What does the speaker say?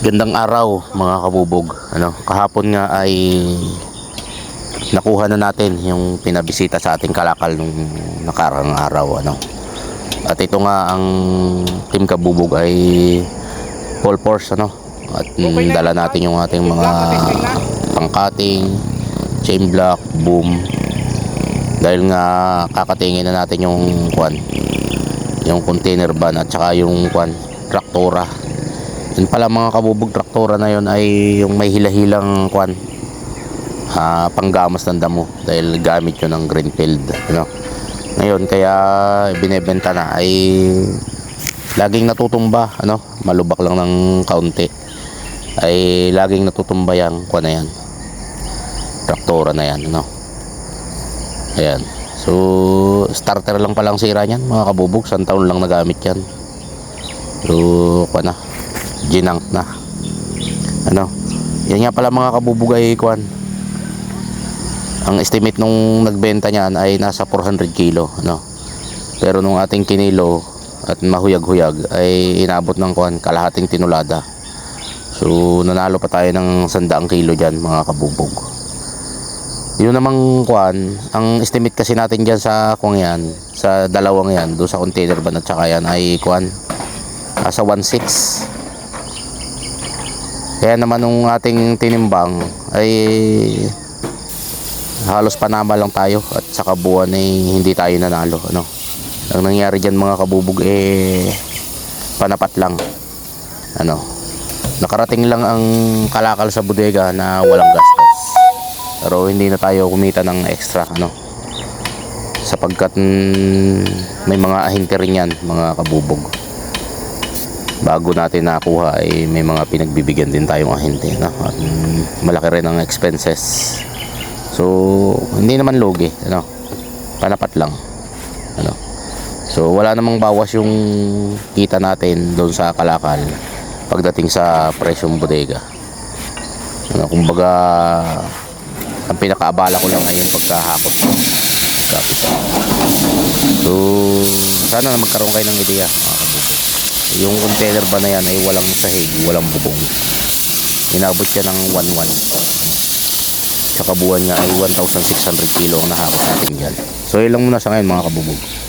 Gandang araw mga kabubog. Ano, kahapon nga ay nakuha na natin yung pinabisita sa ating kalakal nung nakarang araw ano. At ito nga ang team kabubog ay full force ano. At mm, dala natin yung ating mga pangkating, chain block, boom. Dahil nga kakatingin na natin yung kwan, yung container van at saka yung kwan, traktora. Yun pala mga kabubog traktora na yun ay yung may hilahilang kwan ah, panggamas ng damo dahil gamit yun ng Greenfield ano. Ngayon kaya binebenta na ay laging natutumba ano, malubak lang ng kaunti. Ay laging natutumba yang kwan na yan. Traktora na yan ano. Ayan. So starter lang palang sira niyan mga kabubog, isang taon lang nagamit yan. So kwan na ginank na. Ano? Yan nga pala mga kabubugay kwan ang estimate nung nagbenta niyan ay nasa 400 kilo ano? Pero nung ating kinilo at mahuyag-huyag ay inabot ng kwan kalahating tinulada. So nanalo pa tayo ng 100 kilo dyan mga kabubog. Yun namang kwan ang estimate kasi natin dyan sa kung yan sa dalawang yan doon sa container van at saka yan ay kwan nasa 1.6 kaya naman nung ating tinimbang ay halos panama lang tayo at sa kabuuan ay hindi tayo nanalo ano. Ang nangyari diyan mga kabubog eh panapat lang. Ano. Nakarating lang ang kalakal sa bodega na walang gastos. Pero hindi na tayo kumita ng extra ano. Sapagkat mm, may mga ahente rin yan mga kabubog bago natin nakuha ay may mga pinagbibigyan din tayong ahente no? At, mm, malaki rin ang expenses so hindi naman lugi ano? panapat lang ano? so wala namang bawas yung kita natin doon sa kalakal pagdating sa presyong bodega ano, kumbaga ang pinakaabala ko lang ay yung pagkahakot so sana na magkaroon kayo ng ideya mga kabukid yung container ba na yan ay walang sahig, walang bubong. Inabot siya ng 1-1. Sa kabuuan nga ay 1,600 kilo ang nahakot natin dyan. So yun lang muna sa ngayon mga kabubog.